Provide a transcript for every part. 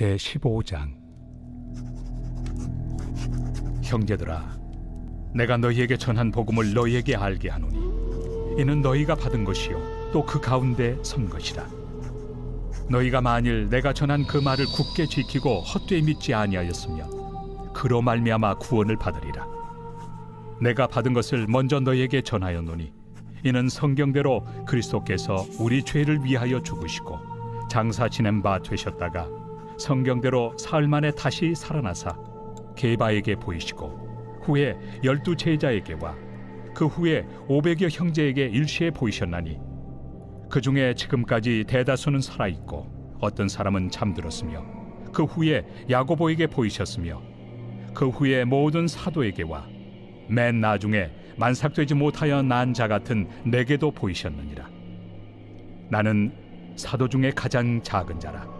제 15장. 형제들아 내가 너희에게 전한 복음을 너희에게 알게 하노니 이는 너희가 받은 것이요 또 그 가운데 선 것이라. 너희가 만일 내가 전한 그 말을 굳게 지키고 헛되이 믿지 아니하였으면 그로 말미암아 구원을 받으리라. 내가 받은 것을 먼저 너희에게 전하였노니 이는 성경대로 그리스도께서 우리 죄를 위하여 죽으시고 장사 지낸 바 되셨다가 성경대로 사흘 만에 다시 살아나사 게바에게 보이시고 후에 열두 제자에게와 그 후에 오백여 형제에게 일시에 보이셨나니 그 중에 지금까지 대다수는 살아 있고 어떤 사람은 잠들었으며 그 후에 야고보에게 보이셨으며 그 후에 모든 사도에게와 맨 나중에 만삭되지 못하여 난 자 같은 내게도 보이셨느니라. 나는 사도 중에 가장 작은 자라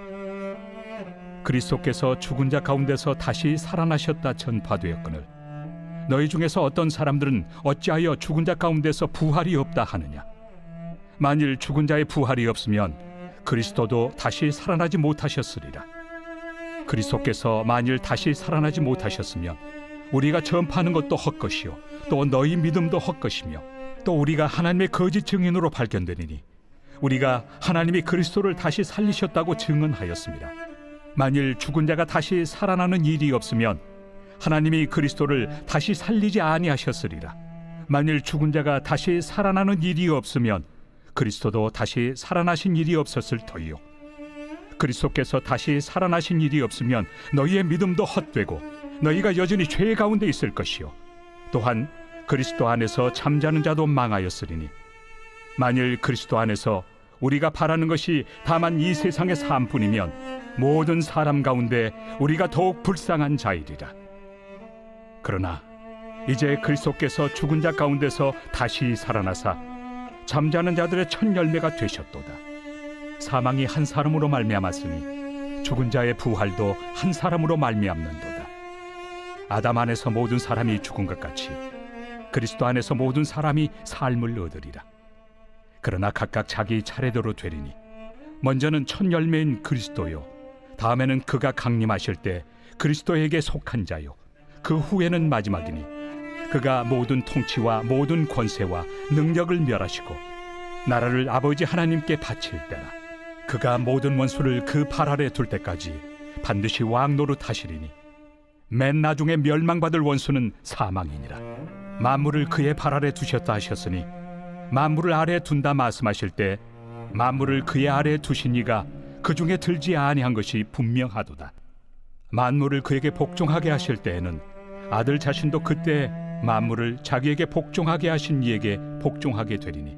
그리스도께서 죽은 자 가운데서 다시 살아나셨다 전파되었거늘 너희 중에서 어떤 사람들은 어찌하여 죽은 자 가운데서 부활이 없다 하느냐 만일 죽은 자의 부활이 없으면 그리스도도 다시 살아나지 못하셨으리라 그리스도께서 만일 다시 살아나지 못하셨으면 우리가 전파하는 것도 헛것이요 또 너희 믿음도 헛것이며 또 우리가 하나님의 거짓 증인으로 발견되리니 우리가 하나님이 그리스도를 다시 살리셨다고 증언하였습니다. 만일 죽은 자가 다시 살아나는 일이 없으면 하나님이 그리스도를 다시 살리지 아니하셨으리라. 만일 죽은 자가 다시 살아나는 일이 없으면 그리스도도 다시 살아나신 일이 없었을 터이요. 그리스도께서 다시 살아나신 일이 없으면 너희의 믿음도 헛되고 너희가 여전히 죄 가운데 있을 것이요. 또한 그리스도 안에서 잠자는 자도 망하였으리니 만일 그리스도 안에서 우리가 바라는 것이 다만 이 세상의 삶뿐이면 모든 사람 가운데 우리가 더욱 불쌍한 자이리라. 그러나 이제 그리스도께서 죽은 자 가운데서 다시 살아나사 잠자는 자들의 첫 열매가 되셨도다. 사망이 한 사람으로 말미암았으니 죽은 자의 부활도 한 사람으로 말미암는도다. 아담 안에서 모든 사람이 죽은 것 같이 그리스도 안에서 모든 사람이 삶을 얻으리라. 그러나 각각 자기 차례대로 되리니 먼저는 첫 열매인 그리스도요 다음에는 그가 강림하실 때 그리스도에게 속한 자요. 그 후에는 마지막이니 그가 모든 통치와 모든 권세와 능력을 멸하시고 나라를 아버지 하나님께 바칠 때라. 그가 모든 원수를 그 발 아래 둘 때까지 반드시 왕 노릇하시리니 맨 나중에 멸망받을 원수는 사망이니라. 만물을 그의 발 아래 두셨다 하셨으니 만물을 아래 둔다 말씀하실 때 만물을 그의 아래 두신 이가 그 중에 들지 아니한 것이 분명하도다. 만물을 그에게 복종하게 하실 때에는 아들 자신도 그때 만물을 자기에게 복종하게 하신 이에게 복종하게 되리니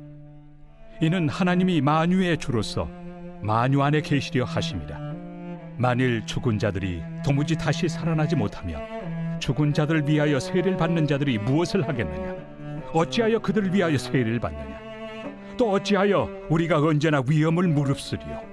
이는 하나님이 만유의 주로서 만유 안에 계시려 하심이라. 만일 죽은 자들이 도무지 다시 살아나지 못하면 죽은 자들을 위하여 세례를 받는 자들이 무엇을 하겠느냐? 어찌하여 그들을 위하여 세례를 받느냐? 또 어찌하여 우리가 언제나 위험을 무릅쓰리요?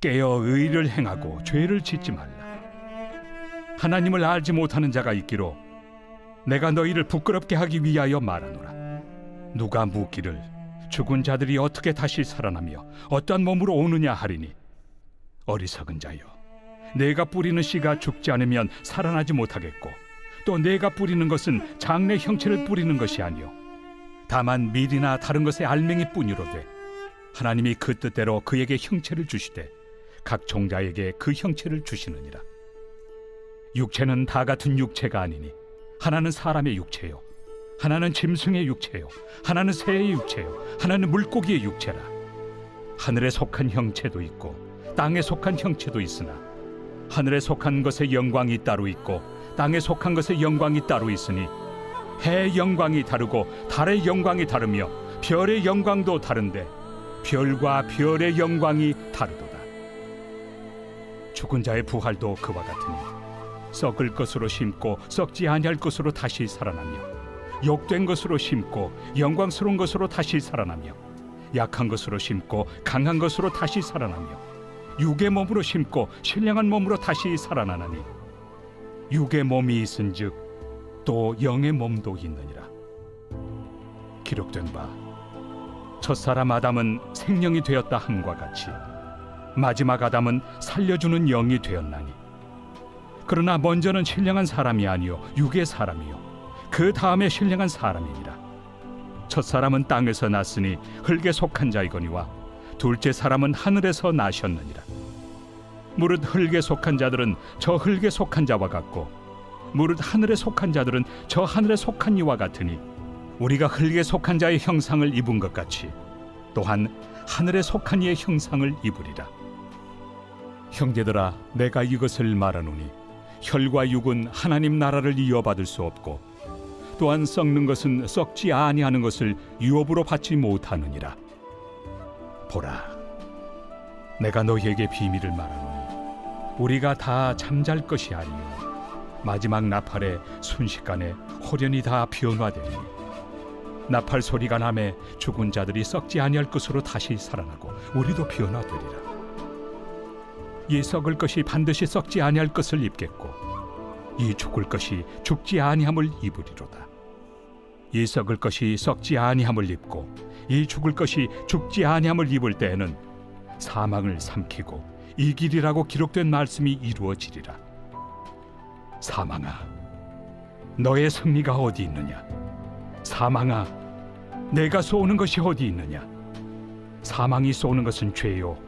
깨어 의를 행하고 죄를 짓지 말라. 하나님을 알지 못하는 자가 있기로 내가 너희를 부끄럽게 하기 위하여 말하노라. 누가 묻기를 죽은 자들이 어떻게 다시 살아나며 어떠한 몸으로 오느냐 하리니 어리석은 자여 내가 뿌리는 씨가 죽지 않으면 살아나지 못하겠고 또 내가 뿌리는 것은 장래 형체를 뿌리는 것이 아니요 다만 밀이나 다른 것의 알맹이뿐이로되 하나님이 그 뜻대로 그에게 형체를 주시되 각 종자에게 그 형체를 주시느니라. 육체는 다 같은 육체가 아니니 하나는 사람의 육체요 하나는 짐승의 육체요 하나는 새의 육체요 하나는 물고기의 육체라. 하늘에 속한 형체도 있고 땅에 속한 형체도 있으나 하늘에 속한 것의 영광이 따로 있고 땅에 속한 것의 영광이 따로 있으니 해의 영광이 다르고 달의 영광이 다르며 별의 영광도 다른데 별과 별의 영광이 다르도다 죽은 자의 부활도 그와 같으니 썩을 것으로 심고 썩지 아니할 것으로 다시 살아나며 욕된 것으로 심고 영광스러운 것으로 다시 살아나며 약한 것으로 심고 강한 것으로 다시 살아나며 육의 몸으로 심고 신령한 몸으로 다시 살아나나니 육의 몸이 있은즉 또 영의 몸도 있느니라. 기록된 바 첫사람 아담은 생명이 되었다 함과 같이 마지막 아담은 살려주는 영이 되었나니. 그러나 먼저는 신령한 사람이 아니요 육의 사람이요. 그 다음에 신령한 사람이니라. 첫 사람은 땅에서 났으니 흙에 속한 자이거니와 둘째 사람은 하늘에서 나셨느니라. 무릇 흙에 속한 자들은 저 흙에 속한 자와 같고 무릇 하늘에 속한 자들은 저 하늘에 속한 이와 같으니 우리가 흙에 속한 자의 형상을 입은 것 같이 또한 하늘에 속한 이의 형상을 입으리라 형제들아 내가 이것을 말하노니 혈과 육은 하나님 나라를 이어받을 수 없고 또한 썩는 것은 썩지 아니하는 것을 유업으로 받지 못하느니라. 보라 내가 너희에게 비밀을 말하노니 우리가 다 잠잘 것이 아니요 마지막 나팔에 순식간에 호련히 다 변화되니 나팔 소리가 남에 죽은 자들이 썩지 아니할 것으로 다시 살아나고 우리도 변화되리라 이 썩을 것이 반드시 썩지 아니할 것을 입겠고 이 죽을 것이 죽지 아니함을 입으리로다. 이 썩을 것이 썩지 아니함을 입고 이 죽을 것이 죽지 아니함을 입을 때에는 사망을 삼키고 이 길이라고 기록된 말씀이 이루어지리라. 사망아 너의 승리가 어디 있느냐? 사망아 내가 쏘는 것이 어디 있느냐? 사망이 쏘는 것은 죄요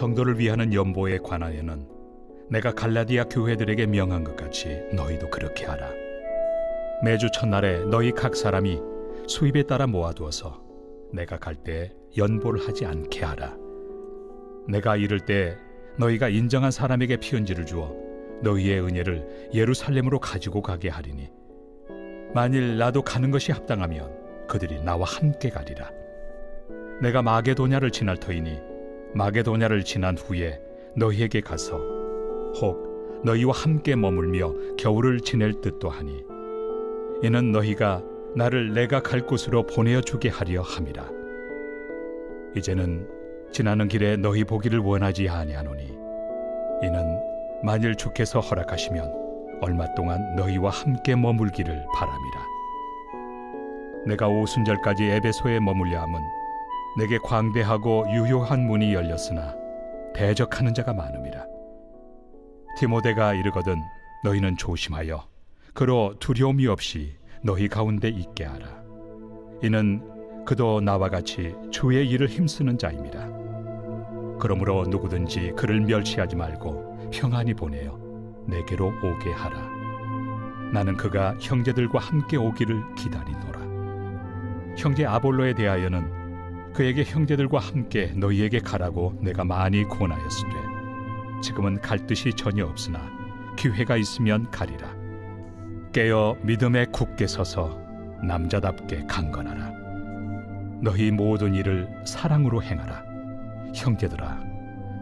성도를 위하는 연보에 관하여는 내가 갈라디아 교회들에게 명한 것 같이 너희도 그렇게 하라. 매주 첫날에 너희 각 사람이 수입에 따라 모아두어서 내가 갈 때 연보를 하지 않게 하라. 내가 이를 때 너희가 인정한 사람에게 피언지를 주어 너희의 은혜를 예루살렘으로 가지고 가게 하리니 만일 나도 가는 것이 합당하면 그들이 나와 함께 가리라. 내가 마게도냐를 지날 터이니 마게도냐를 지난 후에 너희에게 가서 혹 너희와 함께 머물며 겨울을 지낼 듯도 하니 이는 너희가 나를 내가 갈 곳으로 보내어 주게 하려 함이라. 이제는 지나는 길에 너희 보기를 원하지 아니하노니 이는 만일 주께서 허락하시면 얼마 동안 너희와 함께 머물기를 바람이라. 내가 오순절까지 에베소에 머물려 함은 내게 광대하고 유효한 문이 열렸으나 대적하는 자가 많음이라. 디모데가 이르거든 너희는 조심하여 그로 두려움이 없이 너희 가운데 있게 하라. 이는 그도 나와 같이 주의 일을 힘쓰는 자임이라. 그러므로 누구든지 그를 멸시하지 말고 평안히 보내어 내게로 오게 하라. 나는 그가 형제들과 함께 오기를 기다리노라. 형제 아볼로에 대하여는 그에게 형제들과 함께 너희에게 가라고 내가 많이 권하였으되 지금은 갈 뜻이 전혀 없으나 기회가 있으면 가리라. 깨어 믿음에 굳게 서서 남자답게 강건하라. 너희 모든 일을 사랑으로 행하라. 형제들아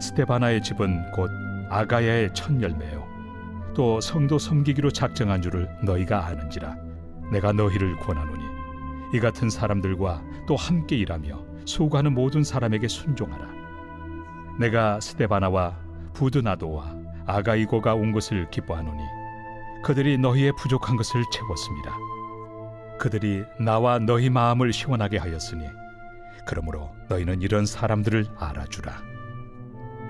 스테바나의 집은 곧 아가야의 첫 열매요. 또 성도 섬기기로 작정한 줄을 너희가 아는지라 내가 너희를 권하노니 이 같은 사람들과 또 함께 일하며 수고하는 모든 사람에게 순종하라. 내가 스테바나와 부드나도와 아가이고가 온 것을 기뻐하노니 그들이 너희의 부족한 것을 채웠습니다. 그들이 나와 너희 마음을 시원하게 하였으니 그러므로 너희는 이런 사람들을 알아주라.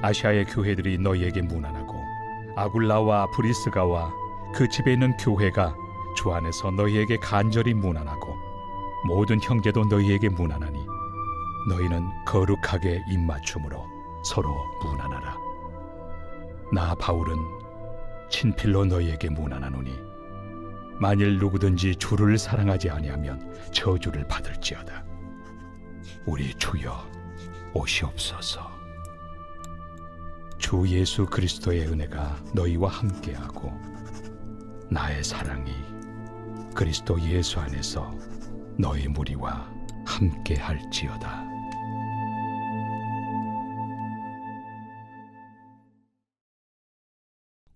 아시아의 교회들이 너희에게 무난하고 아굴라와 브리스가와 그 집에 있는 교회가 주 안에서 너희에게 간절히 무난하고 모든 형제도 너희에게 무난하니 너희는 거룩하게 입맞춤으로 서로 무난하라. 나 바울은 친필로 너희에게 무난하노니 만일 누구든지 주를 사랑하지 아니하면 저주를 받을지어다. 우리 주여 오시옵소서. 주 예수 그리스도의 은혜가 너희와 함께하고 나의 사랑이 그리스도 예수 안에서 너희 무리와 함께할지어다.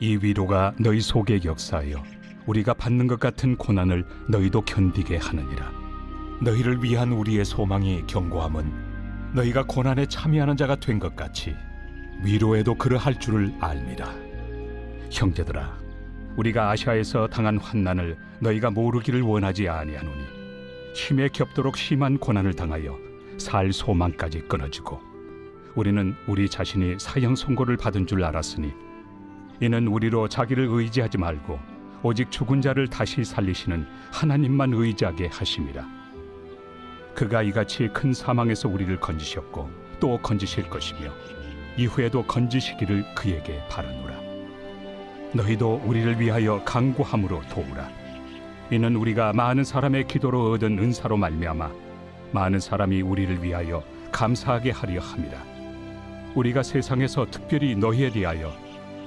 이 위로가 너희 속에 역사하여 우리가 받는 것 같은 고난을 너희도 견디게 하느니라. 너희를 위한 우리의 소망이 견고함은 너희가 고난에 참여하는 자가 된 것 같이 위로에도 그러할 줄을 알미라. 형제들아, 우리가 아시아에서 당한 환난을 너희가 모르기를 원하지 아니하노니 힘에 겹도록 심한 고난을 당하여 살 소망까지 끊어지고 우리는 우리 자신이 사형 선고를 받은 줄 알았으니 이는 우리로 자기를 의지하지 말고 오직 죽은 자를 다시 살리시는 하나님만 의지하게 하심이라. 그가 이같이 큰 사망에서 우리를 건지셨고 또 건지실 것이며 이후에도 건지시기를 그에게 바라노라. 너희도 우리를 위하여 강구함으로 도우라. 이는 우리가 많은 사람의 기도로 얻은 은사로 말미암아 많은 사람이 우리를 위하여 감사하게 하려 함이라. 우리가 세상에서 특별히 너희에 대하여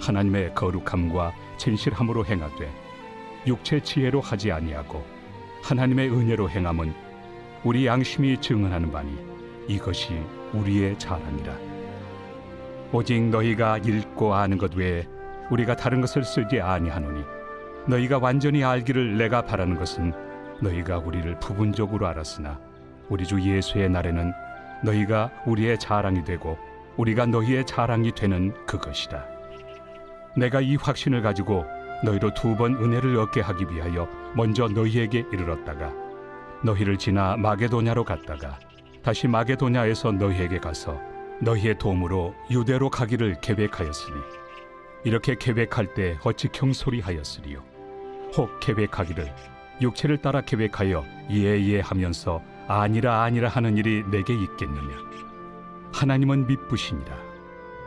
하나님의 거룩함과 진실함으로 행하되 육체 지혜로 하지 아니하고 하나님의 은혜로 행함은 우리 양심이 증언하는 바니 이것이 우리의 자랑이라 오직 너희가 읽고 아는 것 외에 우리가 다른 것을 쓰지 아니하노니 너희가 완전히 알기를 내가 바라는 것은 너희가 우리를 부분적으로 알았으나 우리 주 예수의 날에는 너희가 우리의 자랑이 되고 우리가 너희의 자랑이 되는 그것이다. 내가 이 확신을 가지고 너희로 두 번 은혜를 얻게 하기 위하여 먼저 너희에게 이르렀다가 너희를 지나 마게도냐로 갔다가 다시 마게도냐에서 너희에게 가서 너희의 도움으로 유대로 가기를 계획하였으니 이렇게 계획할 때 어찌 경솔이하였으리요. 혹 계획하기를 육체를 따라 계획하여 예예 하면서 아니라 아니라 하는 일이 내게 있겠느냐? 하나님은 미쁘시니라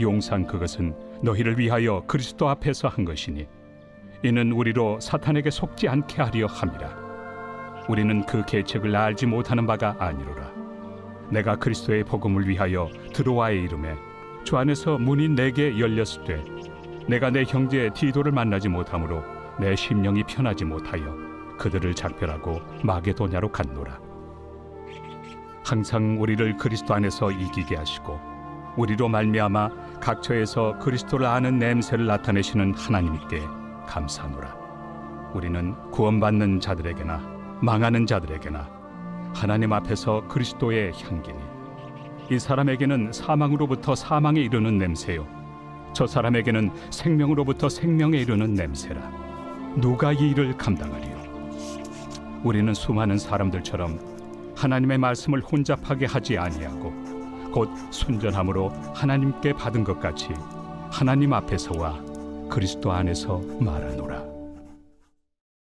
용서한 그것은 너희를 위하여 그리스도 앞에서 한 것이니 이는 우리로 사탄에게 속지 않게 하려 함이라. 우리는 그 계책을 알지 못하는 바가 아니로라. 내가 그리스도의 복음을 위하여 드로아의 이름에 주 안에서 문이 내게 열렸을 때 내가 내 형제 디도를 만나지 못하므로 내 심령이 편하지 못하여 그들을 작별하고 마게도냐로 갔노라. 항상 우리를 그리스도 안에서 이기게 하시고 우리로 말미암아 각처에서 그리스도를 아는 냄새를 나타내시는 하나님께 감사하노라. 우리는 구원받는 자들에게나 망하는 자들에게나 하나님 앞에서 그리스도의 향기니 이 사람에게는 사망으로부터 사망에 이르는 냄새요. 저 사람에게는 생명으로부터 생명에 이르는 냄새라. 누가 이 일을 감당하리요? 우리는 수많은 사람들처럼 하나님의 말씀을 혼잡하게 하지 아니하고 곧 순전함으로 하나님께 받은 것 같이 하나님 앞에서와 그리스도 안에서 말하노라